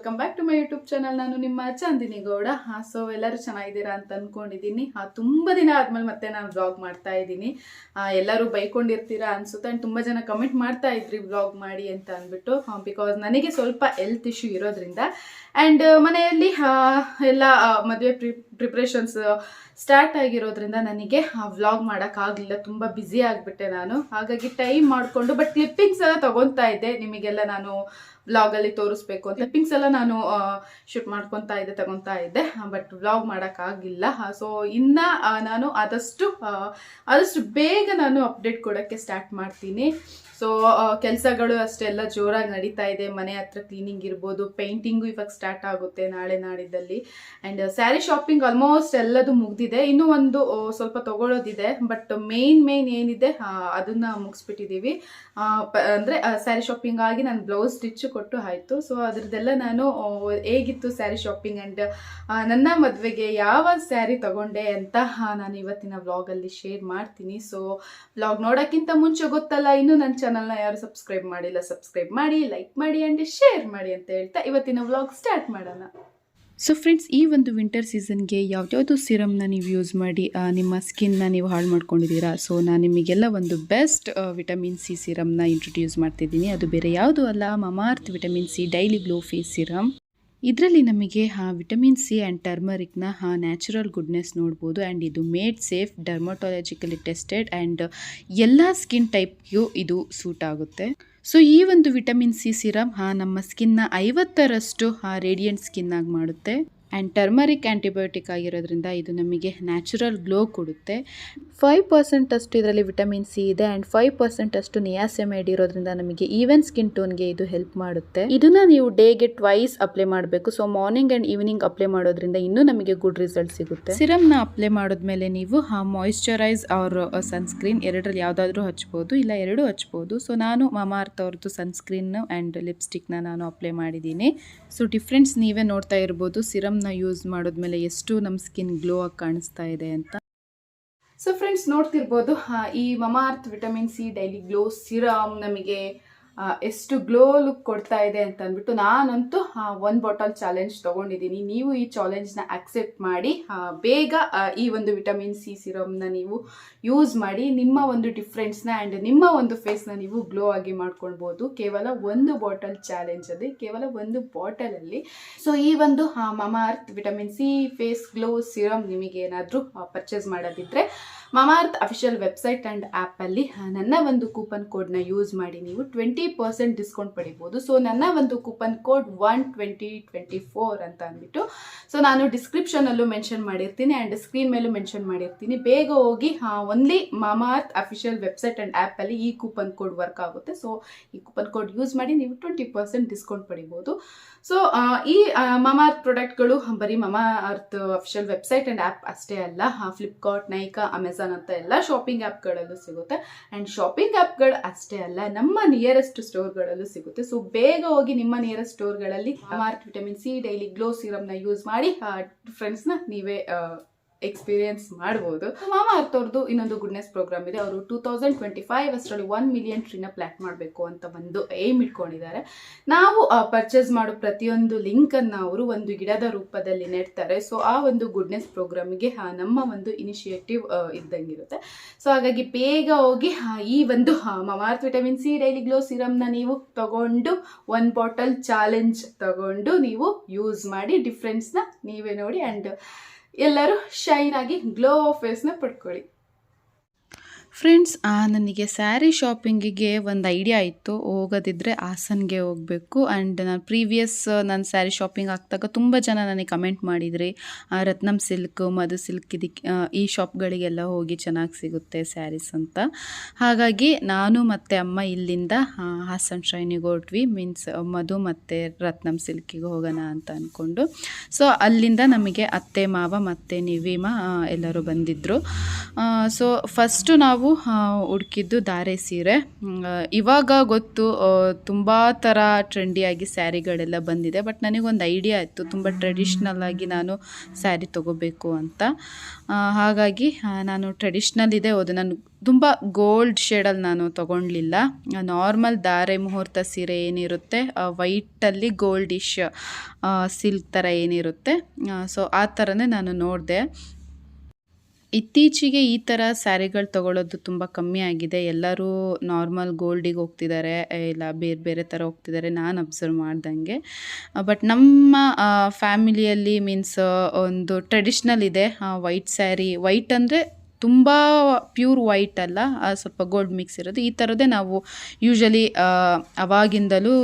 Welcome back to my YouTube channel ನಾನು ನಿಮ್ಮ Chandni Gowda. So ಎಲ್ಲರೂ ಚೆನ್ನಾಗಿದ್ದೀರಾ ಅಂತ ಅನ್ಕೊಂಡಿದ್ದೀನಿ. ಆ, ತುಂಬ ದಿನ ಆದ್ಮೇಲೆ ಮತ್ತೆ ನಾನು ವ್ಲಾಗ್ ಮಾಡ್ತಾ ಇದ್ದೀನಿ. ಎಲ್ಲರೂ ಬೈಕೊಂಡಿರ್ತೀರಾ ಅನ್ಸುತ್ತೆ. ಆ್ಯಂಡ್ ತುಂಬ ಜನ ಕಮೆಂಟ್ ಮಾಡ್ತಾ ಇದ್ರಿ ವ್ಲಾಗ್ ಮಾಡಿ ಅಂತ ಅಂದ್ಬಿಟ್ಟು. ಬಿಕಾಸ್ ನನಗೆ ಸ್ವಲ್ಪ ಹೆಲ್ತ್ ಇಶ್ಯೂ ಇರೋದ್ರಿಂದ. ಆ್ಯಂಡ್ ಮನೆಯಲ್ಲಿ ಎಲ್ಲ ಮದುವೆ ಪ್ರಿ ಪ್ರಿಪ್ರೇಷನ್ಸ್ ಸ್ಟಾರ್ಟ್ ಆಗಿರೋದ್ರಿಂದ ನನಗೆ ಆ ವ್ಲಾಗ್ ಮಾಡೋಕ್ಕಾಗಲಿಲ್ಲ ತುಂಬ ಬ್ಯುಸಿ ಆಗಿಬಿಟ್ಟೆ ನಾನು. ಹಾಗಾಗಿ ಟೈಮ್ ಮಾಡಿಕೊಂಡು ಬಟ್ ಕ್ಲಿಪ್ಪಿಂಗ್ಸ್ ಎಲ್ಲ ತೊಗೊತಾ ಇದ್ದೆ. ನಿಮಗೆಲ್ಲ ನಾನು ವ್ಲಾಗಲ್ಲಿ ತೋರಿಸ್ಬೇಕು ಅಂತ. ಕ್ಲಿಪ್ಪಿಂಗ್ಸ್ ಎಲ್ಲ ನಾನು ಶೂಟ್ ಮಾಡ್ಕೊತಾ ಇದ್ದೆ, ತಗೊತಾ ಇದ್ದೆ. ಬಟ್ ವ್ಲಾಗ್ ಮಾಡೋಕ್ಕಾಗಿಲ್ಲ ಸೊ ಇನ್ನು ನಾನು ಆದಷ್ಟು ಆದಷ್ಟು ಬೇಗ ನಾನು ಅಪ್ಡೇಟ್ ಕೊಡೋಕ್ಕೆ ಸ್ಟಾರ್ಟ್ ಮಾಡ್ತೀನಿ. ಸೊ ಕೆಲಸಗಳು ಅಷ್ಟೆಲ್ಲ ಜೋರಾಗಿ ನಡೀತಾ ಇದೆ. ಮನೆ ಹತ್ರ ಕ್ಲೀನಿಂಗ್ ಇರ್ಬೋದು ಪೇಂಟಿಂಗು ಇವಾಗ ಸ್ಟಾರ್ಟ್ ಆಗುತ್ತೆ ನಾಳೆ ನಾಡಿದ್ದಲ್ಲಿ. ಆ್ಯಂಡ್ ಸ್ಯಾರಿ ಶಾಪಿಂಗ್ ಆಲ್ಮೋಸ್ಟ್ ಎಲ್ಲದು ಮುಗ್ದಿದೆ. ಇನ್ನೂ ಒಂದು ಸ್ವಲ್ಪ ತಗೊಳ್ಳೋದಿದೆ. ಬಟ್ ಮೇನ್ ಮೇನ್ ಏನಿದೆ ಅದನ್ನ ಮುಗಿಸ್ಬಿಟ್ಟಿದ್ದೀವಿ ಅಂದ್ರೆ ಸ್ಯಾರಿ ಶಾಪಿಂಗ್ ಆಗಿ ನಾನು ಬ್ಲೌಸ್ ಸ್ಟಿಚ್ ಕೊಟ್ಟು ಆಯಿತು. ಸೊ ಅದ್ರದ್ದೆಲ್ಲ ನಾನು ಹೇಗಿತ್ತು ಸ್ಯಾರಿ ಶಾಪಿಂಗ್ ಆ್ಯಂಡ್ ನನ್ನ ಮದುವೆಗೆ ಯಾವ ಸ್ಯಾರಿ ತಗೊಂಡೆ ಅಂತ ನಾನು ಇವತ್ತಿನ ವ್ಲಾಗಲ್ಲಿ ಶೇರ್ ಮಾಡ್ತೀನಿ. ಸೊ ವ್ಲಾಗ್ ನೋಡೋಕ್ಕಿಂತ ಮುಂಚೆ ಗೊತ್ತಲ್ಲ, ಇನ್ನೂ ನನ್ನ ಚಾನಲ್ನ ಯಾರು ಸಬ್ಸ್ಕ್ರೈಬ್ ಮಾಡಿಲ್ಲ ಸಬ್ಸ್ಕ್ರೈಬ್ ಮಾಡಿ ಲೈಕ್ ಮಾಡಿ ಅಂಡ್ ಶೇರ್ ಮಾಡಿ ಅಂತ ಹೇಳ್ತಾ ಇವತ್ತಿನ ವ್ಲಾಗ್ ಸ್ಟಾರ್ಟ್ ಮಾಡೋಣ. ಸೊ ಫ್ರೆಂಡ್ಸ್ ಈ ಒಂದು ವಿಂಟರ್ ಸೀಸನ್ಗೆ ಯಾವ್ದ್ಯಾವುದು ಸಿರಮ್ನ ನೀವು ಯೂಸ್ ಮಾಡಿ ನಿಮ್ಮ ಸ್ಕಿನ್ನ ನೀವು ಹಾಳು ಮಾಡ್ಕೊಂಡಿದ್ದೀರಾ? ಸೊ ನಾನು ನಿಮಗೆಲ್ಲ ಒಂದು ಬೆಸ್ಟ್ ವಿಟಮಿನ್ ಸಿ ಸಿರಮ್ನ ಇಂಟ್ರೊಡ್ಯೂಸ್ ಮಾಡ್ತಿದ್ದೀನಿ. ಅದು ಬೇರೆ ಯಾವುದು ಅಲ್ಲ, Mamaearth vitamin C daily glow face serum ಇದರಲ್ಲಿ ನಮಗೆ ವಿಟಮಿನ್ ಸಿ ಆ್ಯಂಡ್ ಟರ್ಮರಿಕ್ನ ನ್ಯಾಚುರಲ್ ಗುಡ್ನೆಸ್ ನೋಡ್ಬೋದು. ಆ್ಯಂಡ್ ಇದು made safe dermatologically tested and ಎಲ್ಲ ಸ್ಕಿನ್ ಟೈಪ್ಗೂ ಇದು ಸೂಟ್ ಆಗುತ್ತೆ. ಸೊ ಈ ಒಂದು ವಿಟಮಿನ್ ಸಿ ಸಿರಮ್ ಹಾ ನಮ್ಮ ಸ್ಕಿನ್ನ ಐವತ್ತರಷ್ಟು ರೇಡಿಯಂಟ್ ಸ್ಕಿನ್ನಾಗಿ ಮಾಡುತ್ತೆ. ಆ್ಯಂಡ್ ಟರ್ಮರಿಕ್ ಆ್ಯಂಟಿಬಯೋಟಿಕ್ ಆಗಿರೋದ್ರಿಂದ ಇದು ನಮಗೆ ನ್ಯಾಚುರಲ್ ಗ್ಲೋ ಕೊಡುತ್ತೆ. ಫೈವ್ ಪರ್ಸೆಂಟ್ ಅಷ್ಟು ಇದರಲ್ಲಿ ವಿಟಮಿನ್ ಸಿ ಇದೆ ಆ್ಯಂಡ್ ಫೈವ್ ಪರ್ಸೆಂಟ್ ಅಷ್ಟು ನಿಯಾಸೆಮೈಡ್ ಇರೋದ್ರಿಂದ ನಮಗೆ ಈವನ್ ಸ್ಕಿನ್ ಟೋನ್ಗೆ ಇದು ಹೆಲ್ಪ್ ಮಾಡುತ್ತೆ. ಇದನ್ನ ನೀವು ಡೇಗೆ ಟ್ವೈಸ್ ಅಪ್ಲೈ ಮಾಡಬೇಕು. So morning and evening apply ಮಾಡೋದ್ರಿಂದ ಇನ್ನೂ ನಮಗೆ ಗುಡ್ ರಿಸಲ್ಟ್ ಸಿಗುತ್ತೆ. ಸಿರಮ್ನ ಅಪ್ಲೈ ಮಾಡಿದ್ಮೇಲೆ ನೀವು ಆ ಮಾಯಿಶ್ಚರೈಸ್ ಅವ್ರ ಸನ್ಸ್ಕ್ರೀನ್ ಎರಡರಲ್ಲಿ ಯಾವುದಾದ್ರೂ ಹಚ್ಬೋದು, ಇಲ್ಲ ಎರಡೂ ಹಚ್ಬೋದು. ಸೊ ನಾನು ಮಮಾರ್ತ್ ಅವ್ರದ್ದು ಸನ್ಸ್ಕ್ರೀನ್ ಆ್ಯಂಡ್ ಲಿಪ್ಸ್ಟಿಕ್ನ ನಾನು ಅಪ್ಲೈ ಮಾಡಿದ್ದೀನಿ. ಸೊ ಡಿಫ್ರೆನ್ಸ್ ನೀವೇ ನೋಡ್ತಾ ಇರ್ಬೋದು. ಸಿರಮ್ನ ಯೂಸ್ ಮಾಡಿದ್ಮೇಲೆ ಎಷ್ಟು ನಮ್ಮ ಸ್ಕಿನ್ ಗ್ಲೋ ಆಗಿ ಕಾಣಿಸ್ತಾ ಇದೆ ಅಂತ. ಸೊ ಫ್ರೆಂಡ್ಸ್ ನೋಡ್ತಿರ್ಬೋದು ಈ Mamaearth vitamin C daily glow serum ನಮಗೆ ಎಷ್ಟು ಗ್ಲೋ ಲುಕ್ ಕೊಡ್ತಾ ಇದೆ ಅಂತ ಅಂದ್ಬಿಟ್ಟು ನಾನಂತೂ ಒಂದು ಬಾಟಲ್ ಚಾಲೆಂಜ್ ತಗೊಂಡಿದ್ದೀನಿ. ನೀವು ಈ ಚಾಲೆಂಜ್ನ ಅಕ್ಸೆಪ್ಟ್ ಮಾಡಿ ಬೇಗ ಈ ಒಂದು ವಿಟಮಿನ್ ಸಿ ಸಿರಮ್ನ ನೀವು ಯೂಸ್ ಮಾಡಿ, ನಿಮ್ಮ ಒಂದು ಡಿಫ್ರೆನ್ಸ್ನ ಆ್ಯಂಡ್ ನಿಮ್ಮ ಒಂದು ಫೇಸ್ನ ನೀವು ಗ್ಲೋ ಆಗಿ ಮಾಡ್ಕೊಳ್ಬೋದು. ಕೇವಲ ಒಂದು ಬಾಟಲ್ ಚಾಲೆಂಜಲ್ಲಿ ಕೇವಲ ಒಂದು ಬಾಟಲಲ್ಲಿ ಸೊ ಈ ಒಂದು Mamaearth vitamin C face glow serum ನಿಮಗೆ ಏನಾದರೂ ಪರ್ಚೇಸ್ ಮಾಡೋದಿದ್ರೆ ಮಮಾರ್ತ್ ಅಫಿಷಿಯಲ್ ವೆಬ್ಸೈಟ್ ಆ್ಯಂಡ್ ಆ್ಯಪಲ್ಲಿ ನನ್ನ ಒಂದು ಕೂಪನ್ ಕೋಡ್ನ ಯೂಸ್ ಮಾಡಿ ನೀವು ಟ್ವೆಂಟಿ ಪರ್ಸೆಂಟ್ ಡಿಸ್ಕೌಂಟ್ ಪಡಿಬೋದು. ಸೊ, ನನ್ನ ಒಂದು coupon code one twenty twenty four ಅಂತ ಅಂದ್ಬಿಟ್ಟು, ಸೊ, ನಾನು ಡಿಸ್ಕ್ರಿಪ್ಷನಲ್ಲೂ ಮೆನ್ಷನ್ ಮಾಡಿರ್ತೀನಿ ಆ್ಯಂಡ್ ಸ್ಕ್ರೀನ್ ಮೇಲೂ ಮೆನ್ಷನ್ ಮಾಡಿರ್ತೀನಿ. ಬೇಗ ಹೋಗಿ only Mamaearth official website and ಆ್ಯಪಲ್ಲಿ ಈ ಕೂಪನ್ ಕೋಡ್ ವರ್ಕ್ ಆಗುತ್ತೆ. ಸೊ, ಈ ಕೂಪನ್ ಕೋಡ್ ಯೂಸ್ ಮಾಡಿ ನೀವು ಟ್ವೆಂಟಿ ಪರ್ಸೆಂಟ್ ಡಿಸ್ಕೌಂಟ್ ಪಡಿಬೋದು. ಸೊ ಈ ಮಮಾರ್ತ್ ಪ್ರಾಡಕ್ಟ್ಗಳು ಬರೀ Mamaearth official website and app ಅಷ್ಟೇ ಅಲ್ಲ ಫ್ಲಿಪ್ಕಾರ್ಟ್ ನೈಕಾ ಅಮೆಝಾನ್ ಅಂತ ಎಲ್ಲ ಶಾಪಿಂಗ್ ಆ್ಯಪ್ಗಳಲ್ಲೂ ಸಿಗುತ್ತೆ. ಆ್ಯಂಡ್ ಶಾಪಿಂಗ್ ಆ್ಯಪ್ಗಳು ಅಷ್ಟೇ ಅಲ್ಲ, ನಮ್ಮ ನಿಯರೆಸ್ಟ್ ಸ್ಟೋರ್ಗಳಲ್ಲೂ ಸಿಗುತ್ತೆ. ಸೊ ಬೇಗ ಹೋಗಿ ನಿಮ್ಮ ನಿಯರೆಸ್ಟ್ ಸ್ಟೋರ್ಗಳಲ್ಲಿ ಮಾರ್ಕ್ ವಿಟಮಿನ್ ಸಿ ಡೈಲಿ ಗ್ಲೋ ಸಿರಮ್ನ ಯೂಸ್ ಮಾಡಿ ಫ್ರೆಂಡ್ಸ್ನ ನೀವೇ ಎಕ್ಸ್ಪೀರಿಯನ್ಸ್ ಮಾಡ್ಬೋದು. ಮಾಮ ಹತ್ತೋರ್ದು ಇನ್ನೊಂದು ಗುಡ್ನೆಸ್ ಪ್ರೋಗ್ರಾಮ್ ಇದೆ. ಅವರು ಟೂ ತೌಸಂಡ್ ಟ್ವೆಂಟಿ ಫೈವ್ ಅಷ್ಟರಲ್ಲಿ ಒನ್ ಮಿಲಿಯನ್ ಟ್ರೀನ ಪ್ಲ್ಯಾಕ್ ಮಾಡಬೇಕು ಅಂತ ಒಂದು ಏಮ್ ಇಟ್ಕೊಂಡಿದ್ದಾರೆ. ನಾವು ಪರ್ಚೇಸ್ ಮಾಡೋ ಪ್ರತಿಯೊಂದು ಲಿಂಕನ್ನು ಅವರು ಒಂದು ಗಿಡದ ರೂಪದಲ್ಲಿ ನೆಡ್ತಾರೆ. ಸೊ ಆ ಒಂದು ಗುಡ್ನೆಸ್ ಪ್ರೋಗ್ರಾಮ್ಗೆ ನಮ್ಮ ಒಂದು ಇನಿಷಿಯೇಟಿವ್ ಇದ್ದಂಗಿರುತ್ತೆ. ಸೊ ಹಾಗಾಗಿ ಬೇಗ ಹೋಗಿ ಈ ಒಂದು Mamaearth vitamin C daily glow ಸಿರಮ್ನ ನೀವು ತಗೊಂಡು ಒನ್ ಬಾಟಲ್ ಚಾಲೆಂಜ್ ತಗೊಂಡು ನೀವು ಯೂಸ್ ಮಾಡಿ ಡಿಫ್ರೆನ್ಸ್ನ ನೀವೇ ನೋಡಿ. ಆ್ಯಂಡ್ ಎಲ್ಲರೂ ಶೈನ್ ಆಗಿ ಗ್ಲೋ ಫೇಸ್ನ ಪಡ್ಕೊಳ್ಳಿ. ಫ್ರೆಂಡ್ಸ್ ನನಗೆ ಸ್ಯಾರಿ ಶಾಪಿಂಗಿಗೆ ಒಂದು ಐಡಿಯಾ ಇತ್ತು. ಹೋಗೋದಿದ್ರೆ ಹಾಸನ್ಗೆ ಹೋಗಬೇಕು. ಆ್ಯಂಡ್ ನಾನು ಪ್ರೀವಿಯಸ್ ನಾನು ಸ್ಯಾರಿ ಶಾಪಿಂಗ್ ಹಾಕ್ದಾಗ ತುಂಬ ಜನ ನನಗೆ ಕಮೆಂಟ್ ಮಾಡಿದ್ರಿ. ರತ್ನಂ ಸಿಲ್ಕ್ ಮಧು ಸಿಲ್ಕ್ ಇದಕ್ಕೆ ಈ ಶಾಪ್ಗಳಿಗೆಲ್ಲ ಹೋಗಿ ಚೆನ್ನಾಗಿ ಸಿಗುತ್ತೆ ಸ್ಯಾರೀಸ್ ಅಂತ. ಹಾಗಾಗಿ ನಾನು ಮತ್ತು ಅಮ್ಮ ಇಲ್ಲಿಂದ ಹಾಸನ್ ಶ್ರೈನಿಗೆ ಹೊರಟ್ವಿ. ಮೀನ್ಸ್ ಮಧು ಮತ್ತು ರತ್ನಂ ಸಿಲ್ಕಿಗೆ ಹೋಗೋಣ ಅಂತ ಅಂದ್ಕೊಂಡು ಸೊ ಅಲ್ಲಿಂದ ನಮಗೆ ಅತ್ತೆ, ಮಾವ ಮತ್ತು ನಿವಿಮ ಎಲ್ಲರೂ ಬಂದಿದ್ದರು ಸೊ ಫಸ್ಟು ನಾವು ನಾವು ಹುಡುಕಿದ್ದು ಧಾರೆ ಸೀರೆ. ಇವಾಗ ಗೊತ್ತು ತುಂಬ ಥರ ಟ್ರೆಂಡಿಯಾಗಿ ಸ್ಯಾರಿಗಳೆಲ್ಲ ಬಂದಿದೆ. ಬಟ್ ನನಗೊಂದು ಐಡಿಯಾ ಇತ್ತು, ತುಂಬ ಟ್ರೆಡಿಷ್ನಲ್ ಆಗಿ ನಾನು ಸ್ಯಾರಿ ತೊಗೋಬೇಕು ಅಂತ. ಹಾಗಾಗಿ ನಾನು ಟ್ರೆಡಿಷ್ನಲ್ ಇದೆ ಹೌದು. ನಾನು ತುಂಬ ಗೋಲ್ಡ್ ಶೇಡಲ್ಲಿ ನಾನು ತೊಗೊಳ್ಲಿಲ್ಲ ನಾರ್ಮಲ್ ಧಾರೆ ಮುಹೂರ್ತ ಸೀರೆ ಏನಿರುತ್ತೆ ವೈಟಲ್ಲಿ ಗೋಲ್ಡಿಶ್ ಸಿಲ್ಕ್ ಥರ ಏನಿರುತ್ತೆ. ಸೊ ಆ ಥರನೇ ನಾನು ನೋಡಿದೆ. ಇತ್ತೀಚೆಗೆ ಈ ಥರ ಸ್ಯಾರಿಗಳು ತಗೊಳ್ಳೋದು ತುಂಬ ಕಮ್ಮಿ ಆಗಿದೆ. ಎಲ್ಲರೂ ನಾರ್ಮಲ್ ಗೋಲ್ಡಿಗೆ ಹೋಗ್ತಿದ್ದಾರೆ ಇಲ್ಲ ಬೇರೆ ಬೇರೆ ಥರ ಹೋಗ್ತಿದ್ದಾರೆ ನಾನು ಅಬ್ಸರ್ವ್ ಮಾಡ್ದಂಗೆ. ಬಟ್ ನಮ್ಮ ಫ್ಯಾಮಿಲಿಯಲ್ಲಿ ಮೀನ್ಸ್ ಒಂದು ಟ್ರೆಡಿಷ್ನಲ್ ಇದೆ ವೈಟ್ ಸ್ಯಾರಿ. ವೈಟ್ ಅಂದರೆ ತುಂಬ ಪ್ಯೂರ್ ವೈಟ್ ಅಲ್ಲ ಸ್ವಲ್ಪ ಗೋಲ್ಡ್ ಮಿಕ್ಸ್ ಇರೋದು. ಈ ಥರದ್ದೇ ನಾವು ಯೂಶಲಿ ಅವಾಗಿಂದಲೂ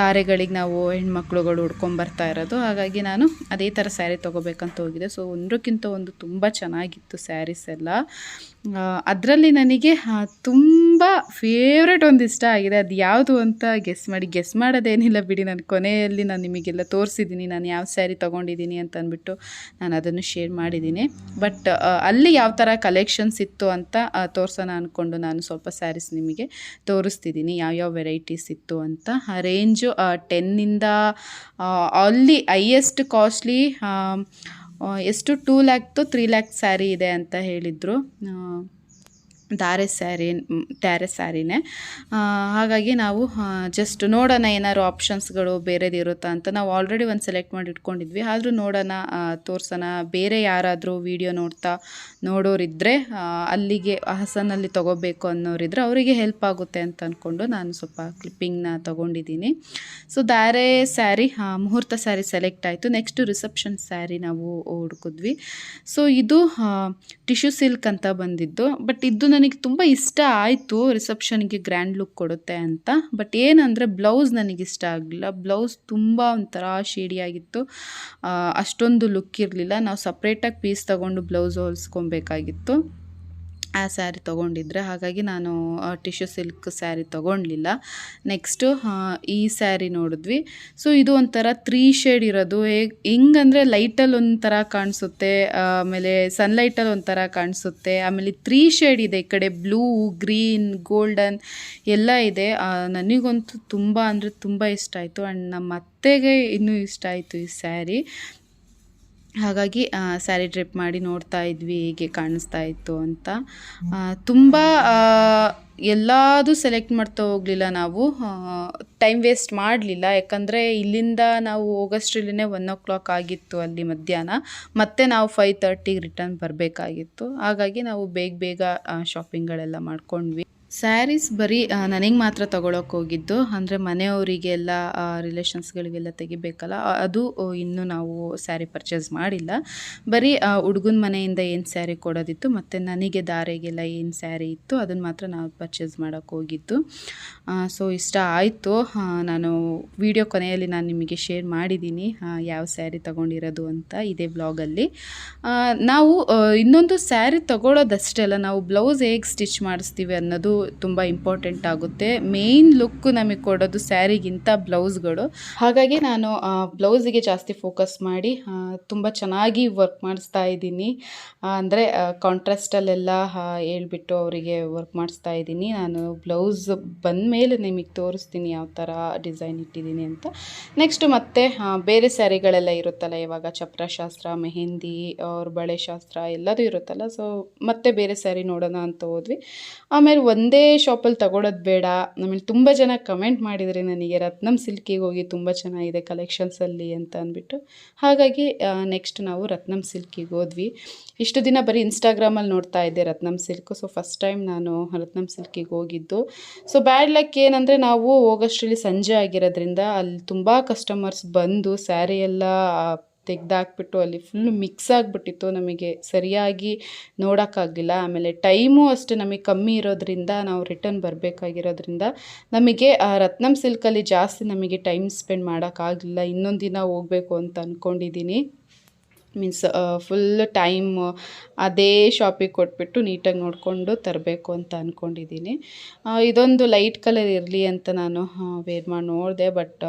ದಾರೆಗಳಿಗೆ ನಾವು ಹೆಣ್ಮಕ್ಳುಗಳು ಉಡ್ಕೊಂಬರ್ತಾ ಇರೋದು. ಹಾಗಾಗಿ ನಾನು ಅದೇ ಥರ ಸ್ಯಾರಿ ತೊಗೋಬೇಕಂತ ಹೋಗಿದ್ದೆ ಸೊ ಒಂದಕ್ಕಿಂತ ಒಂದು ತುಂಬ ಚೆನ್ನಾಗಿತ್ತು ಸ್ಯಾರೀಸ್ ಎಲ್ಲ. ಅದರಲ್ಲಿ ನನಗೆ ತುಂಬ ಫೇವ್ರೆಟ್ ಒಂದು ಇಷ್ಟ ಆಗಿದೆ. ಅದು ಯಾವುದು ಅಂತ ಗೆಸ್ ಮಾಡಿ ಗೆಸ್ ಮಾಡೋದೇನಿಲ್ಲ ಬಿಡಿ. ನಾನು ಕೊನೆಯಲ್ಲಿ ನಾನು ನಿಮಗೆಲ್ಲ ತೋರಿಸಿದ್ದೀನಿ ನಾನು ಯಾವ ಸ್ಯಾರಿ ತೊಗೊಂಡಿದ್ದೀನಿ ಅಂತ ಅಂದ್ಬಿಟ್ಟು ನಾನು ಅದನ್ನು ಶೇರ್ ಮಾಡಿದ್ದೀನಿ ಬಟ್ ಅಲ್ಲಿ ಯಾವ ಥರ ಕಲೆಕ್ಷನ್ಸ್ ಇತ್ತು ಅಂತ ತೋರಿಸೋಣ ಅಂದ್ಕೊಂಡು ನಾನು ಸ್ವಲ್ಪ ಸ್ಯಾರೀಸ್ ನಿಮಗೆ ತೋರಿಸ್ತಿದ್ದೀನಿ ಯಾವ್ಯಾವ ವೆರೈಟೀಸ್ ಇತ್ತು ಅಂತ. ರೇಂಜು ಟೆನ್ನಿಂದ ಅಲ್ಲಿ ಹೈಯೆಸ್ಟ್ ಕಾಸ್ಟ್ಲಿ ಎಷ್ಟು two lakh to three lakh sari ಇದೆ ಅಂತ ಹೇಳಿದರು. ಧಾರೆ ಸ್ಯಾರಿ ತ್ಯಾರೆ ಸ್ಯಾರಿನೇ. ಹಾಗಾಗಿ ನಾವು ಜಸ್ಟ್ ನೋಡೋಣ ಏನಾದ್ರು ಆಪ್ಷನ್ಸ್ಗಳು ಬೇರೆದು ಇರುತ್ತಾ ಅಂತ ನಾವು ಆಲ್ರೆಡಿ ಒಂದು ಸೆಲೆಕ್ಟ್ ಮಾಡಿ ಇಟ್ಕೊಂಡಿದ್ವಿ. ಆದರೂ ನೋಡೋಣ ತೋರ್ಸೋಣ. ಬೇರೆ ಯಾರಾದರೂ ವಿಡಿಯೋ ನೋಡ್ತಾ ನೋಡೋರಿದ್ದರೆ ಅಲ್ಲಿಗೆ ಹಸನಲ್ಲಿ ತೊಗೋಬೇಕು ಅನ್ನೋರಿದ್ರೆ ಅವರಿಗೆ ಹೆಲ್ಪ್ ಆಗುತ್ತೆ ಅಂತ ಅಂದ್ಕೊಂಡು ನಾನು ಸ್ವಲ್ಪ ಕ್ಲಿಪ್ಪಿಂಗ್ನ ತೊಗೊಂಡಿದ್ದೀನಿ. ಸೊ ಧಾರೆ ಸ್ಯಾರಿ ಮುಹೂರ್ತ ಸ್ಯಾರಿ ಸೆಲೆಕ್ಟ್ ಆಯಿತು. ನೆಕ್ಸ್ಟು ರಿಸೆಪ್ಷನ್ ಸ್ಯಾರಿ ನಾವು ಹುಡುಕಿದ್ವಿ. ಸೊ ಇದು ಟಿಶ್ಯೂ ಸಿಲ್ಕ್ ಅಂತ ಬಂದಿದ್ದು. ಬಟ್ ಇದು ನನಗೆ ತುಂಬ ಇಷ್ಟ ಆಯಿತು ರಿಸೆಪ್ಷನ್ಗೆ ಗ್ರ್ಯಾಂಡ್ ಲುಕ್ ಕೊಡುತ್ತೆ ಅಂತ. ಬಟ್ ಏನಂದರೆ ಬ್ಲೌಸ್ ನನಗೆ ಇಷ್ಟ ಆಗಲಿಲ್ಲ. ಬ್ಲೌಸ್ ತುಂಬ ಒಂಥರ ಶೇಡಿಯಾಗಿತ್ತು ಅಷ್ಟೊಂದು ಲುಕ್ ಇರಲಿಲ್ಲ. ನಾವು ಸಪ್ರೇಟಾಗಿ ಪೀಸ್ ತಗೊಂಡು ಬ್ಲೌಸ್ ಹೊಲಿಸ್ಕೊಬೇಕಾಗಿತ್ತು. ಆ ಸ್ಯಾರಿ ತೊಗೊಂಡಿದ್ರೆ ಹಾಗಾಗಿ ನಾನು ಟಿಶ್ಯೂ ಸಿಲ್ಕ್ ಸ್ಯಾರಿ ತೊಗೊಳ್ಲಿಲ್ಲ ನೆಕ್ಸ್ಟು ಈ ಸ್ಯಾರಿ ನೋಡಿದ್ವಿ. ಸೊ ಇದು ಒಂಥರ ತ್ರೀ ಶೇಡ್ ಇರೋದು. ಹೇಗೆ ಹೆಂಗಂದರೆ ಲೈಟಲ್ಲಿ ಒಂಥರ ಕಾಣಿಸುತ್ತೆ, ಆಮೇಲೆ ಸನ್ಲೈಟಲ್ಲಿ ಒಂಥರ ಕಾಣಿಸುತ್ತೆ, ಆಮೇಲೆ ತ್ರೀ ಶೇಡ್ ಇದೆ ಈ ಕಡೆ. ಬ್ಲೂ ಗ್ರೀನ್ ಗೋಲ್ಡನ್ ಎಲ್ಲ ಇದೆ. ನನಗಂತೂ ತುಂಬ ಅಂದರೆ ತುಂಬ ಇಷ್ಟ ಆಯಿತು. ಆ್ಯಂಡ್ ನಮ್ಮ ಅತ್ತೆಗೆ ಇನ್ನೂ ಇಷ್ಟ ಆಯಿತು ಈ ಸ್ಯಾರಿ. ಹಾಗಾಗಿ ಸ್ಯಾರಿ ಟ್ರಿಪ್ ಮಾಡಿ ನೋಡ್ತಾ ಇದ್ವಿ, ಹೇಗೆ ಕಾಣಿಸ್ತಾ ಇತ್ತು ಅಂತ. ತುಂಬ ಎಲ್ಲದೂ ಸೆಲೆಕ್ಟ್ ಮಾಡ್ತಾ ಹೋಗಲಿಲ್ಲ ನಾವು. ಟೈಮ್ ವೇಸ್ಟ್ ಮಾಡಲಿಲ್ಲ. ಯಾಕಂದರೆ ಇಲ್ಲಿಂದ ನಾವು ಹೋಗೋಷ್ಟ್ರಲ್ಲೇ ಒನ್ ಓ ಕ್ಲಾಕ್ ಆಗಿತ್ತು ಅಲ್ಲಿ ಮಧ್ಯಾಹ್ನ. ಮತ್ತೆ ನಾವು ಫೈವ್ ತರ್ಟಿಗೆ ರಿಟರ್ನ್ ಬರಬೇಕಾಗಿತ್ತು. ಹಾಗಾಗಿ ನಾವು ಬೇಗ ಬೇಗ ಶಾಪಿಂಗ್ಗಳೆಲ್ಲ ಮಾಡ್ಕೊಂಡ್ವಿ. ಸ್ಯಾರೀಸ್ ಬರೀ ನನಗೆ ಮಾತ್ರ ತಗೊಳಕ್ಕೆ ಹೋಗಿದ್ದು. ಅಂದರೆ ಮನೆಯವರಿಗೆಲ್ಲ ರಿಲೇಷನ್ಸ್ಗಳಿಗೆಲ್ಲ ತೆಗಿಬೇಕಲ್ಲ ಅದು ಇನ್ನೂ ನಾವು ಸ್ಯಾರಿ ಪರ್ಚೇಸ್ ಮಾಡಿಲ್ಲ. ಬರೀ ಹುಡುಗನ ಮನೆಯಿಂದ ಏನು ಸ್ಯಾರಿ ಕೊಡೋದಿತ್ತು, ಮತ್ತು ನನಗೆ ದಾರೆಗೆಲ್ಲ ಏನು ಸ್ಯಾರಿ ಇತ್ತು ಅದನ್ನು ಮಾತ್ರ ನಾವು ಪರ್ಚೇಸ್ ಮಾಡೋಕ್ಕೆ ಹೋಗಿದ್ದು. ಸೊ ಇಷ್ಟ ಆಯಿತು. ನಾನು ವಿಡಿಯೋ ಕೊನೆಯಲ್ಲಿ ನಾನು ನಿಮಗೆ ಶೇರ್ ಮಾಡಿದ್ದೀನಿ ಯಾವ ಸ್ಯಾರಿ ತಗೊಂಡಿರೋದು ಅಂತ ಇದೇ ಬ್ಲಾಗಲ್ಲಿ ನಾವು ಇನ್ನೊಂದು ಸ್ಯಾರಿ ತೊಗೊಳೋದಷ್ಟೇ ಅಲ್ಲ, ನಾವು ಬ್ಲೌಸ್ ಹೇಗೆ ಸ್ಟಿಚ್ ಮಾಡಿಸ್ತೀವಿ ಅನ್ನೋದು ತುಂಬ ಇಂಪಾರ್ಟೆಂಟ್ ಆಗುತ್ತೆ. ಮೇಯ್ನ್ ಲುಕ್ ನಮಗೆ ಕೊಡೋದು ಸ್ಯಾರಿಗಿಂತ ಬ್ಲೌಸ್ಗಳು. ಹಾಗಾಗಿ ನಾನು ಬ್ಲೌಸಿಗೆ ಜಾಸ್ತಿ ಫೋಕಸ್ ಮಾಡಿ ತುಂಬ ಚೆನ್ನಾಗಿ ವರ್ಕ್ ಮಾಡಿಸ್ತಾ ಇದ್ದೀನಿ. ಅಂದರೆ ಕಾಂಟ್ರಾಸ್ಟಲ್ಲೆಲ್ಲ ಹೇಳ್ಬಿಟ್ಟು ಅವರಿಗೆ ವರ್ಕ್ ಮಾಡಿಸ್ತಾ ಇದ್ದೀನಿ. ನಾನು ಬ್ಲೌಸ್ ಬಂದ ಮೇಲೆ ನಿಮಗೆ ತೋರಿಸ್ತೀನಿ ಯಾವ ಥರ ಡಿಸೈನ್ ಇಟ್ಟಿದ್ದೀನಿ ಅಂತ. ನೆಕ್ಸ್ಟ್ ಮತ್ತೆ ಬೇರೆ ಸ್ಯಾರಿಗಳೆಲ್ಲ ಇರುತ್ತಲ್ಲ, ಇವಾಗ ಚಪ್ರಶಾಸ್ತ್ರ, ಮೆಹಂದಿ, ಅವ್ರ ಬಳೆ ಶಾಸ್ತ್ರ ಎಲ್ಲದೂ ಇರುತ್ತಲ್ಲ ಸೊ ಮತ್ತೆ ಬೇರೆ ಸ್ಯಾರಿ ನೋಡೋಣ ಅಂತ ಹೋದ್ವಿ. ಆಮೇಲೆ ಒಂದೇ ಶಾಪಲ್ಲಿ ತಗೊಳ್ಳೋದು ಬೇಡ. ಆಮೇಲೆ ತುಂಬ ಜನ ಕಮೆಂಟ್ ಮಾಡಿದರೆ ನನಗೆ ರತ್ನಂ ಸಿಲ್ಕಿಗೆ ಹೋಗಿ ತುಂಬ ಚೆನ್ನಾಗಿದೆ ಕಲೆಕ್ಷನ್ಸಲ್ಲಿ ಅಂತ ಅಂದ್ಬಿಟ್ಟು. ಹಾಗಾಗಿ ನೆಕ್ಸ್ಟ್ ನಾವು ರತ್ನಂ ಸಿಲ್ಕಿಗೆ ಹೋದ್ವಿ. ಇಷ್ಟು ದಿನ ಬರೀ ಇನ್ಸ್ಟಾಗ್ರಾಮಲ್ಲಿ ನೋಡ್ತಾ ಇದ್ದೆ Ratnam silk. So first time ನಾನು ರತ್ನಂ ಸಿಲ್ಕಿಗೆ ಹೋಗಿದ್ದು. ಸೊ ಬ್ಯಾಡ್ ಲಕ್ ಏನಂದರೆ ನಾವು ಹೋಗೋಷ್ಟರಲ್ಲಿ ಸಂಜೆ ಆಗಿರೋದ್ರಿಂದ ಅಲ್ಲಿ ತುಂಬ ಕಸ್ಟಮರ್ಸ್ ಬಂದು ಸ್ಯಾರಿ ಎಲ್ಲ ತೆಗ್ದಾಕ್ಬಿಟ್ಟು ಅಲ್ಲಿ ಫುಲ್ ಮಿಕ್ಸ್ ಆಗಿಬಿಟ್ಟಿತ್ತು ನಮಗೆ. ಸರಿಯಾಗಿ ನೋಡೋಕ್ಕಾಗಲಿಲ್ಲ. ಆಮೇಲೆ ಟೈಮು ಅಷ್ಟೇ ನಮಗೆ ಕಮ್ಮಿ ಇರೋದ್ರಿಂದ ನಾವು ರಿಟರ್ನ್ ಬರಬೇಕಾಗಿರೋದ್ರಿಂದ ನಮಗೆ, ಆ ರತ್ನಂ ಸಿಲ್ಕಲ್ಲಿ ಜಾಸ್ತಿ ನಮಗೆ ಟೈಮ್ ಸ್ಪೆಂಡ್ ಮಾಡೋಕ್ಕಾಗಲಿಲ್ಲ. ಇನ್ನೊಂದು ದಿನ ಹೋಗಬೇಕು ಅಂತ ಅಂದ್ಕೊಂಡಿದ್ದೀನಿ ಮೀನ್ಸ್ ಫುಲ್ ಟೈಮ್ ಅದೇ ಶಾಪಿಗೆ ಕೊಟ್ಬಿಟ್ಟು ನೀಟಾಗಿ ನೋಡಿಕೊಂಡು ತರಬೇಕು ಅಂತ ಅಂದ್ಕೊಂಡಿದ್ದೀನಿ ಇದೊಂದು ಲೈಟ್ ಕಲರ್ ಇರಲಿ ಅಂತ ನಾನು ವೇರ್ ಮಾಡಿ ನೋಡಿದೆ ಬಟ್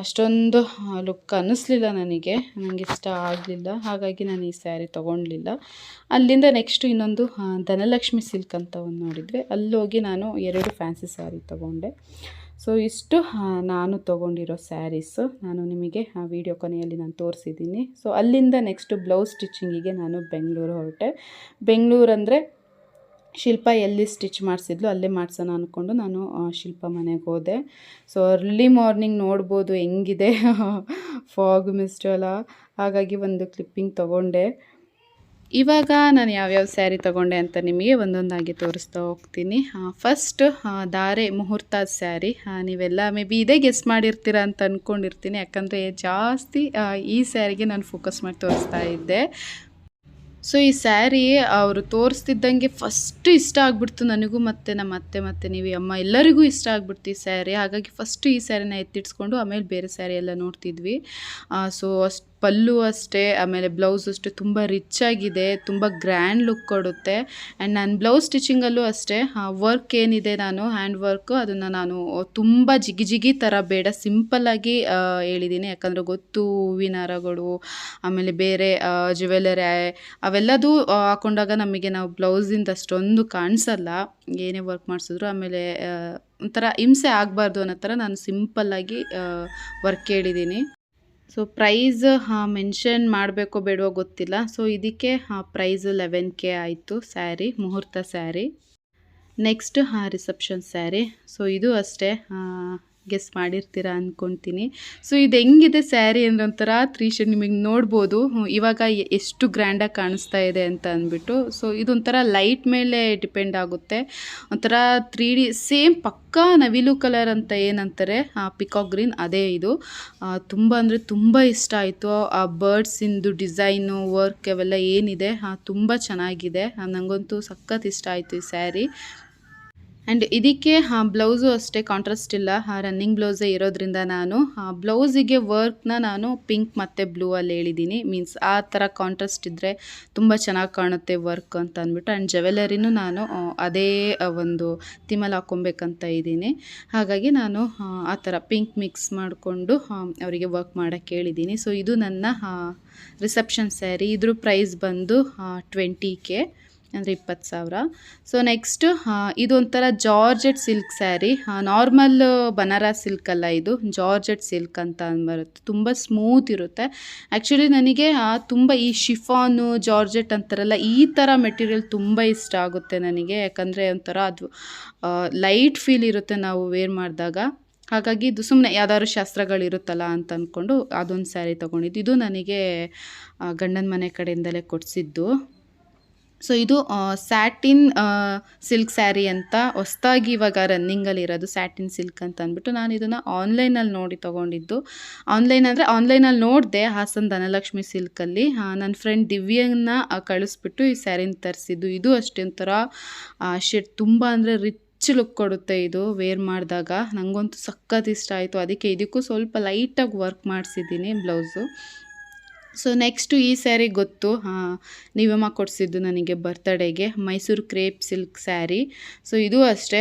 ಅಷ್ಟೊಂದು ಲುಕ್ ಅನ್ನಿಸ್ಲಿಲ್ಲ ನನಗೆ. ನನಗೆ ಇಷ್ಟ ಆಗಲಿಲ್ಲ. ಹಾಗಾಗಿ ನಾನು ಈ ಸ್ಯಾರಿ ತೊಗೊಳ್ಲಿಲ್ಲ ಅಲ್ಲಿಂದ ನೆಕ್ಸ್ಟು ಇನ್ನೊಂದು ಧನಲಕ್ಷ್ಮಿ ಸಿಲ್ಕ್ ಅಂತ ಒಂದು ನೋಡಿದ್ವಿ. ಅಲ್ಲೋಗಿ ನಾನು ಎರಡು ಫ್ಯಾನ್ಸಿ ಸ್ಯಾರಿ ತೊಗೊಂಡೆ. ಸೊ ಇಷ್ಟು ನಾನು ತೊಗೊಂಡಿರೋ ಸ್ಯಾರೀಸು ನಾನು ನಿಮಗೆ ಆ ವಿಡಿಯೋ ಕೊನೆಯಲ್ಲಿ ನಾನು ತೋರಿಸಿದ್ದೀನಿ. ಸೊ ಅಲ್ಲಿಂದ ನೆಕ್ಸ್ಟು ಬ್ಲೌಸ್ ಸ್ಟಿಚಿಂಗಿಗೆ ನಾನು ಬೆಂಗಳೂರು ಹೊರಟೆ. ಬೆಂಗಳೂರು ಅಂದರೆ ಶಿಲ್ಪ ಎಲ್ಲಿ ಸ್ಟಿಚ್ ಮಾಡಿಸಿದ್ಲು ಅಲ್ಲೇ ಮಾಡಿಸೋಣ ಅಂದ್ಕೊಂಡು ನಾನು ಶಿಲ್ಪ ಮನೆಗೆ ಹೋದೆ. ಸೊ ಅರ್ಲಿ ಮಾರ್ನಿಂಗ್ ನೋಡ್ಬೋದು ಹೆಂಗಿದೆ. ಫಾಗ್ ಮಿಸ್ಟ್ ಎಲ್ಲ. ಹಾಗಾಗಿ ಒಂದು ಕ್ಲಿಪ್ಪಿಂಗ್ ತೊಗೊಂಡೆ. ಇವಾಗ ನಾನು ಯಾವ್ಯಾವ ಸ್ಯಾರಿ ತೊಗೊಂಡೆ ಅಂತ ನಿಮಗೆ ಒಂದೊಂದಾಗಿ ತೋರಿಸ್ತಾ ಹೋಗ್ತೀನಿ. ಫಸ್ಟ್ ಧಾರೆ ಮುಹೂರ್ತ ಸ್ಯಾರಿ. ನೀವೆಲ್ಲ ಮೇ ಬಿ ಇದೇ ಗೆಸ್ ಮಾಡಿರ್ತೀರ ಅಂತ ಅಂದ್ಕೊಂಡಿರ್ತೀನಿ ಯಾಕಂದರೆ ಜಾಸ್ತಿ ಈ ಸ್ಯಾರಿಗೆ ನಾನು ಫೋಕಸ್ ಮಾಡಿ ತೋರಿಸ್ತಾ ಇದ್ದೆ. ಸೊ ಈ ಸ್ಯಾರಿ ಅವರು ತೋರಿಸ್ತಿದ್ದಂಗೆ ಫಸ್ಟ್ ಇಷ್ಟ ಆಗ್ಬಿಡ್ತು ನನಗೂ ಮತ್ತು ನಮ್ಮ ಅತ್ತೆ ಮತ್ತು ನೀವು ಅಮ್ಮ ಎಲ್ಲರಿಗೂ ಇಷ್ಟ ಆಗ್ಬಿಡ್ತು ಈ ಸ್ಯಾರಿ. ಹಾಗಾಗಿ ಫಸ್ಟ್ ಈ ಸ್ಯಾರಿನ ಎತ್ತಿಡ್ಸ್ಕೊಂಡು ಆಮೇಲೆ ಬೇರೆ ಸ್ಯಾರಿ ಎಲ್ಲ ನೋಡ್ತಿದ್ವಿ. ಸೊ ಅಷ್ಟು ಪಲ್ಲು ಅಷ್ಟೇ, ಆಮೇಲೆ ಬ್ಲೌಸ್ ಅಷ್ಟೇ ತುಂಬ ರಿಚ್ ಆಗಿದೆ, ತುಂಬ ಗ್ರ್ಯಾಂಡ್ ಲುಕ್ ಕೊಡುತ್ತೆ. ಆ್ಯಂಡ್ ನಾನು ಬ್ಲೌಸ್ ಸ್ಟಿಚಿಂಗಲ್ಲೂ ಅಷ್ಟೇ ವರ್ಕ್ ಏನಿದೆ ನಾನು ಹ್ಯಾಂಡ್ ವರ್ಕು ಅದನ್ನು ನಾನು ತುಂಬ ಜಿಗಿ ಜಿಗಿ ಥರ ಬೇಡ ಸಿಂಪಲ್ಲಾಗಿ ಹೇಳಿದ್ದೀನಿ ಯಾಕಂದರೆ ಗೊತ್ತು, ಹೂವಿನ ಹಾರಗಳು, ಆಮೇಲೆ ಬೇರೆ ಜ್ಯುವೆಲರಿ ಅವೆಲ್ಲದೂ ಹಾಕೊಂಡಾಗ ನಮಗೆ ನಾವು ಬ್ಲೌಸಿಂದ ಅಷ್ಟೊಂದು ಕಾಣಿಸಲ್ಲ. ಏನೇ ವರ್ಕ್ ಮಾಡಿಸಿದ್ರು, ಆಮೇಲೆ ಒಂಥರ ಹಿಂಸೆ ಆಗಬಾರ್ದು ಅನ್ನೋ ಥರ ನಾನು ಸಿಂಪಲ್ಲಾಗಿ ವರ್ಕ್ ಹೇಳಿದ್ದೀನಿ ಸೊ ಪ್ರೈಸ್ ಮೆನ್ಷನ್ ಮಾಡಬೇಕೋ ಬೇಡವೋ ಗೊತ್ತಿಲ್ಲ. ಸೊ ಇದಕ್ಕೆ ಪ್ರೈಸ್ ಲೆವೆನ್ ಕೆ ಆಯಿತು ಸ್ಯಾರಿ ಮುಹೂರ್ತ sari next reception sari so ಇದು ಅಷ್ಟೇ. ಗೆಸ್ ಮಾಡಿರ್ತೀರ ಅಂದ್ಕೊತೀನಿ ಸೊ ಇದು ಹೆಂಗಿದೆ ಸ್ಯಾರಿ ಅಂದ್ರೆ ಒಂಥರ ತ್ರೀ ನಿಮಗೆ ನೋಡ್ಬೋದು. ಇವಾಗ ಎಷ್ಟು ಗ್ರ್ಯಾಂಡಾಗಿ ಕಾಣಿಸ್ತಾ ಇದೆ ಅಂತ ಅಂದ್ಬಿಟ್ಟು. ಸೊ ಇದೊಂಥರ ಲೈಟ್ ಮೇಲೆ ಡಿಪೆಂಡ್ ಆಗುತ್ತೆ. ಒಂಥರ ತ್ರೀ ಡಿ ಸೇಮ್ ಪಕ್ಕಾ ನವಿಲು ಕಲರ್ ಅಂತ ಏನಂತಾರೆ ಪಿಕಾಕ್ ಗ್ರೀನ್ ಅದೇ ಇದು. ತುಂಬ ಅಂದರೆ ತುಂಬ ಇಷ್ಟ ಆಯಿತು. ಆ ಬರ್ಡ್ಸಿಂದು ಡಿಸೈನು ವರ್ಕ್ ಅವೆಲ್ಲ ಏನಿದೆ ತುಂಬ ಚೆನ್ನಾಗಿದೆ. ನನಗಂತೂ ಸಖತ್ ಇಷ್ಟ ಆಯಿತು ಈ ಸ್ಯಾರಿ. ಆ್ಯಂಡ್ ಇದಕ್ಕೆ ಬ್ಲೌಸು ಅಷ್ಟೇ ಕಾಂಟ್ರಾಸ್ಟ್ ಇಲ್ಲ. ಆ ರನ್ನಿಂಗ್ ಬ್ಲೌಸೇ ಇರೋದ್ರಿಂದ ನಾನು ಬ್ಲೌಸಿಗೆ ವರ್ಕ್ನ ನಾನು ಪಿಂಕ್ ಮತ್ತು ಬ್ಲೂ ಅಲ್ಲಿ ಹೇಳಿದ್ದೀನಿ ಮೀನ್ಸ್ ಆ ಥರ ಕಾಂಟ್ರಾಸ್ಟ್ ಇದ್ದರೆ ತುಂಬ ಚೆನ್ನಾಗಿ ಕಾಣುತ್ತೆ ವರ್ಕ್ ಅಂತ ಅಂದ್ಬಿಟ್ಟು. ಆ್ಯಂಡ್ ಜ್ಯುವೆಲರಿನೂ ನಾನು ಅದೇ ಒಂದು ತಿಮಲ್ ಹಾಕ್ಕೊಬೇಕಂತ ಇದ್ದೀನಿ. ಹಾಗಾಗಿ ನಾನು ಆ ಥರ ಪಿಂಕ್ ಮಿಕ್ಸ್ ಮಾಡಿಕೊಂಡು ಅವರಿಗೆ ವರ್ಕ್ ಮಾಡೋಕ್ಕೆ ಹೇಳಿದ್ದೀನಿ ಸೊ ಇದು ನನ್ನ ರಿಸೆಪ್ಷನ್ ಸ್ಯಾರಿ ಇದ್ರ ಪ್ರೈಸ್ ಬಂದು ಟ್ವೆಂಟಿ ಕೆ ಅಂದರೆ ಇಪ್ಪತ್ತು ಸಾವಿರ. ಸೊ ನೆಕ್ಸ್ಟ್ ಇದೊಂಥರ georgette silk sari normal Banaras silk ಅಲ್ಲ ಇದು. ಜಾರ್ಜೆಟ್ ಸಿಲ್ಕ್ ಅಂತ ಬರುತ್ತೆ. ತುಂಬ ಸ್ಮೂತ್ ಇರುತ್ತೆ. ಆ್ಯಕ್ಚುಲಿ ನನಗೆ ತುಂಬ ಈ ಶಿಫಾನು ಜಾರ್ಜೆಟ್ ಅಂತಾರಲ್ಲ, ಈ ಥರ ಮೆಟೀರಿಯಲ್ ತುಂಬ ಇಷ್ಟ ಆಗುತ್ತೆ ನನಗೆ. ಯಾಕಂದರೆ ಒಂಥರ ಅದು ಲೈಟ್ ಫೀಲ್ ಇರುತ್ತೆ ನಾವು ವೇರ್ ಮಾಡಿದಾಗ. ಹಾಗಾಗಿ ಇದು ಸುಮ್ಮನೆ ಯಾವ್ದಾದ್ರು ಶಾಸ್ತ್ರಗಳಿರುತ್ತಲ್ಲ ಅಂತ ಅಂದ್ಕೊಂಡು ಅದೊಂದು ಸ್ಯಾರಿ ತೊಗೊಂಡಿದ್ದು. ಇದು ನನಗೆ ಗಂಡನ ಮನೆ ಕಡೆಯಿಂದಲೇ ಕೊಡಿಸಿದ್ದು. ಸೊ ಇದು ಸ್ಯಾಟಿನ್ ಸಿಲ್ಕ್ ಸ್ಯಾರಿ ಅಂತ ಹೊಸ್ದಾಗಿ ಇವಾಗ ರನ್ನಿಂಗಲ್ಲಿ ಇರೋದು ಸ್ಯಾಟಿನ್ ಸಿಲ್ಕ್ ಅಂತ ಅಂದ್ಬಿಟ್ಟು ನಾನು ಇದನ್ನು ಆನ್ಲೈನಲ್ಲಿ ನೋಡಿ ತೊಗೊಂಡಿದ್ದು. ಆನ್ಲೈನ್ ಅಂದರೆ ಆನ್ಲೈನಲ್ಲಿ ನೋಡಿದೆ ಹಾಸನ್ ಧನಲಕ್ಷ್ಮಿ ಸಿಲ್ಕಲ್ಲಿ ನನ್ನ ಫ್ರೆಂಡ್ ದಿವ್ಯನ ಕಳಿಸ್ಬಿಟ್ಟು ಈ ಸ್ಯಾರಿನ ತರಿಸಿದ್ದು. ಇದು ಅಷ್ಟೇ ಒಂಥರ ಶೆಡ್ ತುಂಬ ಅಂದರೆ ರಿಚ್ ಲುಕ್ ಕೊಡುತ್ತೆ ಇದು ವೇರ್ ಮಾಡಿದಾಗ. ನನಗಂತೂ ಸಖತ್ ಇಷ್ಟ ಆಯಿತು. ಅದಕ್ಕೆ ಇದಕ್ಕೂ ಸ್ವಲ್ಪ ಲೈಟಾಗಿ ವರ್ಕ್ ಮಾಡಿಸಿದ್ದೀನಿ ಬ್ಲೌಸು ಸೊ ನೆಕ್ಸ್ಟು ಈ ಸ್ಯಾರಿ ಗೊತ್ತು. ನೀವಮ್ಮ ಕೊಡಿಸಿದ್ದು ನನಗೆ ಬರ್ತಡೇಗೆ Mysore crepe silk sari so ಇದು ಅಷ್ಟೇ.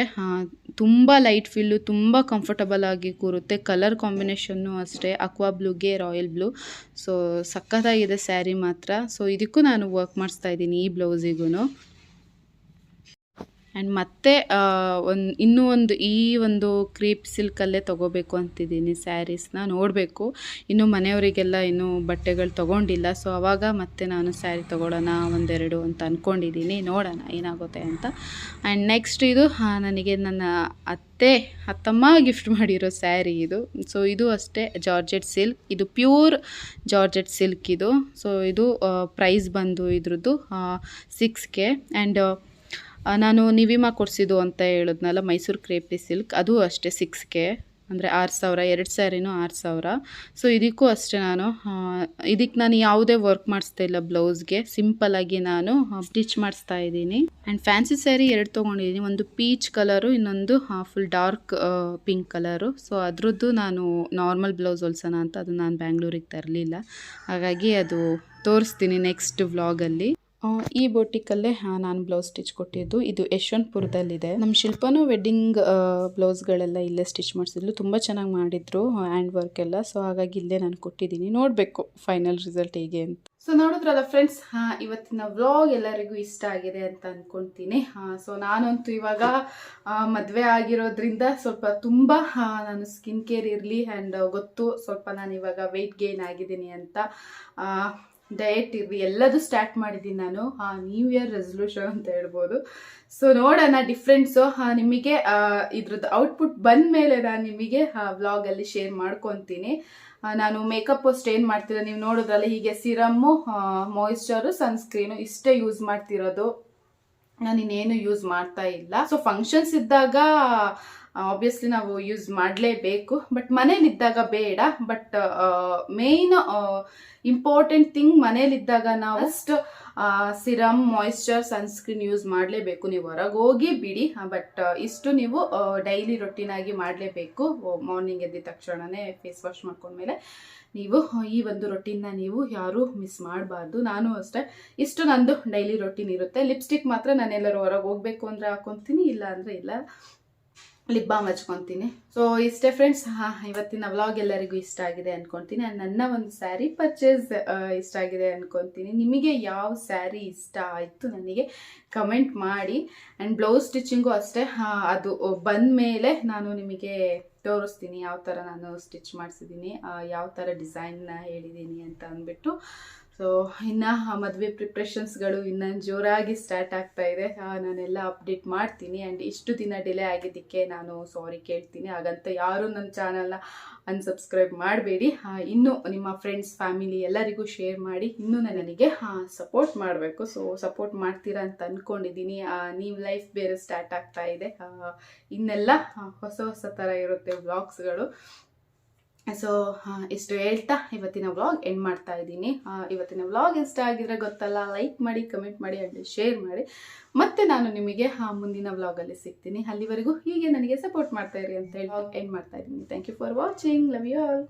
ತುಂಬ ಲೈಟ್ ಫೀಲು ತುಂಬ ಕಂಫರ್ಟಬಲ್ ಆಗಿ ಕೂರುತ್ತೆ. ಕಲರ್ ಕಾಂಬಿನೇಷನ್ನು ಅಷ್ಟೇ. ಅಕ್ವಾ ಬ್ಲೂಗೆ ರಾಯಲ್ ಬ್ಲೂ ಸೊ ಸಖತ್ತಾಗಿದೆ ಸ್ಯಾರಿ ಮಾತ್ರ. ಸೊ ಇದಕ್ಕೂ ನಾನು ವರ್ಕ್ ಮಾಡಿಸ್ತಾ ಇದ್ದೀನಿ ಈ ಬ್ಲೌಸಿಗೂ ಆ್ಯಂಡ್ ಮತ್ತೆ ಒಂದು, ಇನ್ನೂ ಒಂದು, ಈ ಒಂದು ಕ್ರೀಪ್ ಸಿಲ್ಕಲ್ಲೇ ತೊಗೋಬೇಕು ಅಂತಿದ್ದೀನಿ ಸ್ಯಾರೀಸ್ನ ನೋಡಬೇಕು. ಇನ್ನು ಮನೆಯವರಿಗೆಲ್ಲ ಇನ್ನೂ ಬಟ್ಟೆಗಳು ತೊಗೊಂಡಿಲ್ಲ ಸೊ ಆವಾಗ ಮತ್ತೆ ನಾನು ಸ್ಯಾರಿ ತೊಗೊಳ್ಳೋಣ ಒಂದೆರಡು ಅಂತ ಅಂದ್ಕೊಂಡಿದ್ದೀನಿ ನೋಡೋಣ ಏನಾಗುತ್ತೆ ಅಂತ. ಆ್ಯಂಡ್ ನೆಕ್ಸ್ಟ್ ಇದು ನನಗೆ ನನ್ನ ಅತ್ತೆ, ಅತ್ತಮ್ಮ ಗಿಫ್ಟ್ ಮಾಡಿರೋ ಸ್ಯಾರಿ ಇದು. ಸೊ ಇದು ಅಷ್ಟೇ ಜಾರ್ಜೆಟ್ ಸಿಲ್ಕ್ ಇದು ಪ್ಯೂರ್ ಜಾರ್ಜೆಟ್ ಸಿಲ್ಕ್ ಇದು. ಸೊ ಇದು ಪ್ರೈಸ್ ಬಂದು ಇದ್ರದ್ದು ಸಿಕ್ಸ್ ಕೆ. ಆ್ಯಂಡ್ ನಾನು ನಿವಿಮಾ ಕೊಡಿಸಿದ್ದು ಅಂತ ಹೇಳಿದ್ನಲ್ಲ, ಮೈಸೂರು ಕ್ರೇಪಿ ಸಿಲ್ಕ್. ಅದು ಅಷ್ಟೇ ಸಿಕ್ಸ್ಗೆ ಅಂದರೆ ಆರು ಸಾವಿರ, ಎರಡು ಸ್ಯಾರಿನೂ ಆರು ಸಾವಿರ. ಸೊ ಇದಕ್ಕೂ ಅಷ್ಟೇ ನಾನು ಇದಕ್ಕೆ ನಾನು ಯಾವುದೇ ವರ್ಕ್ ಮಾಡಿಸ್ತಾ ಇಲ್ಲ ಬ್ಲೌಸ್ಗೆ ಸಿಂಪಲಾಗಿ ನಾನು ಸ್ಟಿಚ್ ಮಾಡಿಸ್ತಾ ಇದ್ದೀನಿ. ಆ್ಯಂಡ್ ಫ್ಯಾನ್ಸಿ ಸ್ಯಾರಿ ಎರಡು ತೊಗೊಂಡಿದ್ದೀನಿ. ಒಂದು ಪೀಚ್ ಕಲರು ಇನ್ನೊಂದು full dark pink colour so ಅದರದ್ದು ನಾನು ನಾರ್ಮಲ್ ಬ್ಲೌಸ್ ಹೊಲ್ಸೋಣ ಅಂತ ಅದು ನಾನು ಬ್ಯಾಂಗ್ಳೂರಿಗೆ ತರಲಿಲ್ಲ. ಹಾಗಾಗಿ ಅದು ತೋರಿಸ್ತೀನಿ ನೆಕ್ಸ್ಟ್ ವ್ಲಾಗಲ್ಲಿ ಈ ಬೋಟಿಕಲ್ಲೇ ನಾನು ಬ್ಲೌಸ್ ಸ್ಟಿಚ್ ಕೊಟ್ಟಿದ್ದು. ಇದು ಯಶವಂತಪುರದಲ್ಲಿದೆ. ನಮ್ಮ ಶಿಲ್ಪನೂ ವೆಡ್ಡಿಂಗ್ ಬ್ಲೌಸ್ಗಳೆಲ್ಲ ಇಲ್ಲೇ ಸ್ಟಿಚ್ ಮಾಡಿಸಿದ್ಲು. ತುಂಬ ಚೆನ್ನಾಗಿ ಮಾಡಿದ್ರು ಹ್ಯಾಂಡ್ ವರ್ಕ್ ಎಲ್ಲ ಸೊ, ಹಾಗಾಗಿ ಇಲ್ಲೇ ನಾನು ಕೊಟ್ಟಿದ್ದೀನಿ. ನೋಡಬೇಕು ಫೈನಲ್ ರಿಸಲ್ಟ್ ಹೇಗೆ ಅಂತ. ಸೊ, ನೋಡಿದ್ರಲ್ಲ ಫ್ರೆಂಡ್ಸ್ ಇವತ್ತಿನ ವ್ಲಾಗ್ ಎಲ್ಲರಿಗೂ ಇಷ್ಟ ಆಗಿದೆ ಅಂತ ಅನ್ಕೊಂತೀನಿ ಸೊ, ನಾನಂತೂ ಇವಾಗ ಮದುವೆ ಆಗಿರೋದ್ರಿಂದ ಸ್ವಲ್ಪ ತುಂಬ ನಾನು ಸ್ಕಿನ್ ಕೇರ್ ಇರಲಿ ಆ್ಯಂಡ್ ಗೊತ್ತು ಸ್ವಲ್ಪ ನಾನು ಇವಾಗ ವೆಯ್ಟ್ ಗೇನ್ ಆಗಿದ್ದೀನಿ ಅಂತ. ಡಯಟ್ ಇರಲಿ, ಎಲ್ಲದೂ ಸ್ಟಾರ್ಟ್ ಮಾಡಿದ್ದೀನಿ ನಾನು. ನ್ಯೂ ಇಯರ್ ರೆಸೊಲ್ಯೂಷನ್ ಅಂತ ಹೇಳ್ಬೋದು. ಸೊ ನೋಡೋಣ ಡಿಫ್ರೆನ್ಸು ನಿಮಗೆ ಇದ್ರದ್ದು ಔಟ್ಪುಟ್ ಬಂದ ಮೇಲೆ ನಾನು ನಿಮಗೆ ವ್ಲಾಗಲ್ಲಿ ಶೇರ್ ಮಾಡ್ಕೊತೀನಿ. ನಾನು ಮೇಕಪ್ ಪೋಸ್ಟ್ ಏನು ಮಾಡ್ತೀರ, ನೀವು ನೋಡೋದ್ರಲ್ಲ ಹೀಗೆ ಸಿರಮ್ಮು ಮಾಯಿಶ್ಚರು ಸನ್ಸ್ಕ್ರೀನು ಇಷ್ಟೇ ಯೂಸ್ ಮಾಡ್ತಿರೋದು. ನಾನು ಇನ್ನೇನು ಯೂಸ್ ಮಾಡ್ತಾ ಇಲ್ಲ. ಸೊ ಫಂಕ್ಷನ್ಸ್ ಇದ್ದಾಗ ಆಬ್ವಿಯಸ್ಲಿ ನಾವು ಯೂಸ್ ಮಾಡಲೇಬೇಕು ಬಟ್ ಮನೇಲಿದ್ದಾಗ ಬೇಡ ಬಟ್ ಮೇಯ್ನ್ ಇಂಪಾರ್ಟೆಂಟ್ ಥಿಂಗ್ ಮನೇಲಿದ್ದಾಗ ನಾವು ಅಷ್ಟು ಸಿರಮ್ ಮಾಯಿಶ್ಚರ್ ಸನ್ಸ್ಕ್ರೀನ್ ಯೂಸ್ ಮಾಡಲೇಬೇಕು. ನೀವು ಹೊರಗೆ ಹೋಗಿ ಬಿಡಿ ಬಟ್ ಇಷ್ಟು ನೀವು ಡೈಲಿ ರೊಟೀನಾಗಿ ಮಾಡಲೇಬೇಕು. ಮಾರ್ನಿಂಗ್ ಎದ್ದ ತಕ್ಷಣವೇ ಫೇಸ್ ವಾಶ್ ಮಾಡ್ಕೊಂಡ್ಮೇಲೆ ನೀವು ಈ ಒಂದು ರೊಟೀನ್ನ ನೀವು ಯಾರೂ ಮಿಸ್ ಮಾಡಬಾರ್ದು. ನಾನು ಅಷ್ಟೇ ಇಷ್ಟು ನಂದು ಡೈಲಿ ರೊಟೀನ್ ಇರುತ್ತೆ. ಲಿಪ್ಸ್ಟಿಕ್ ಮಾತ್ರ ನಾನು ಎಲ್ಲರೂ ಹೊರಗೆ ಹೋಗ್ಬೇಕು ಅಂದರೆ ಹಾಕೊತೀನಿ ಇಲ್ಲ ಅಂದರೆ ಇಲ್ಲ. ಲಿಪ್ ಬಾಮ್ ಹಚ್ಕೊತೀನಿ. ಸೊ ಇಷ್ಟೇ ಫ್ರೆಂಡ್ಸ್ ಇವತ್ತಿನ ವ್ಲಾಗ್ ಎಲ್ಲರಿಗೂ ಇಷ್ಟ ಆಗಿದೆ ಅನ್ಕೊಂತೀನಿ. And ನನ್ನ ಒಂದು ಸ್ಯಾರಿ ಪರ್ಚೇಸ್ ಇಷ್ಟ ಆಗಿದೆ ಅನ್ಕೊಂತೀನಿ. ನಿಮಗೆ ಯಾವ ಸ್ಯಾರಿ ಇಷ್ಟ ಆಯಿತು ನನಗೆ ಕಮೆಂಟ್ ಮಾಡಿ. ಆ್ಯಂಡ್ ಬ್ಲೌಸ್ ಸ್ಟಿಚಿಂಗು ಅಷ್ಟೇ. ಅದು ಬಂದ ಮೇಲೆ ನಾನು ನಿಮಗೆ ತೋರಿಸ್ತೀನಿ ಯಾವ ಥರ ನಾನು ಸ್ಟಿಚ್ ಮಾಡಿಸಿದ್ದೀನಿ ಯಾವ ಥರ ಡಿಸೈನ್ನ ಹೇಳಿದ್ದೀನಿ ಅಂತ ಅಂದ್ಬಿಟ್ಟು. ಸೊ ಇನ್ನು ಮದುವೆ ಪ್ರಿಪ್ರೇಷನ್ಸ್ಗಳು ಇನ್ನು ಜೋರಾಗಿ ಸ್ಟಾರ್ಟ್ ಆಗ್ತಾ ಇದೆ. ಆ, ನಾನೆಲ್ಲ ಅಪ್ಡೇಟ್ ಮಾಡ್ತೀನಿ. ಆ್ಯಂಡ್ ಇಷ್ಟು ದಿನ ಡಿಲೇ ಆಗಿದ್ದಕ್ಕೆ ನಾನು ಸಾರಿ ಕೇಳ್ತೀನಿ. ಹಾಗಂತ ಯಾರೂ ನನ್ನ ಚಾನಲ್ನ ಅನ್ಸಬ್ಸ್ಕ್ರೈಬ್ ಮಾಡಬೇಡಿ. ಇನ್ನೂ ನಿಮ್ಮ ಫ್ರೆಂಡ್ಸ್ ಫ್ಯಾಮಿಲಿ ಎಲ್ಲರಿಗೂ ಶೇರ್ ಮಾಡಿ. ಇನ್ನೂ ನನಗೆ ಸಪೋರ್ಟ್ ಮಾಡಬೇಕು. ಸೊ ಸಪೋರ್ಟ್ ಮಾಡ್ತೀರಾ ಅಂತ ಅಂದ್ಕೊಂಡಿದ್ದೀನಿ ನೀವು ಲೈಫ್ ಬೇರೆ ಸ್ಟಾರ್ಟ್ ಆಗ್ತಾ ಇದೆ. ಆ, ಇನ್ನೆಲ್ಲ ಹೊಸ ಹೊಸ ಥರ ಇರುತ್ತೆ ವ್ಲಾಗ್ಸ್ಗಳು ಸೊ ಇಷ್ಟು ಹೇಳ್ತಾ ಇವತ್ತಿನ ವ್ಲಾಗ್ ಎಂಡ್ ಮಾಡ್ತಾ ಇದ್ದೀನಿ. ಇವತ್ತಿನ ವ್ಲಾಗ್ ಇಷ್ಟ ಆಗಿದ್ರೆ ಗೊತ್ತಲ್ಲ ಲೈಕ್ ಮಾಡಿ ಕಮೆಂಟ್ ಮಾಡಿ ಅಲ್ಲಿ ಶೇರ್ ಮಾಡಿ. ಮತ್ತೆ ನಾನು ನಿಮಗೆ ಆ, ಮುಂದಿನ ವ್ಲಾಗಲ್ಲಿ ಸಿಗ್ತೀನಿ. ಅಲ್ಲಿವರೆಗೂ ಹೀಗೆ ನನಗೆ ಸಪೋರ್ಟ್ ಮಾಡ್ತಾ ಇರಿ ಅಂತ ಹೇಳಿ ಎಂಡ್ ಮಾಡ್ತಾ ಇದ್ದೀನಿ. Thank you for watching love you all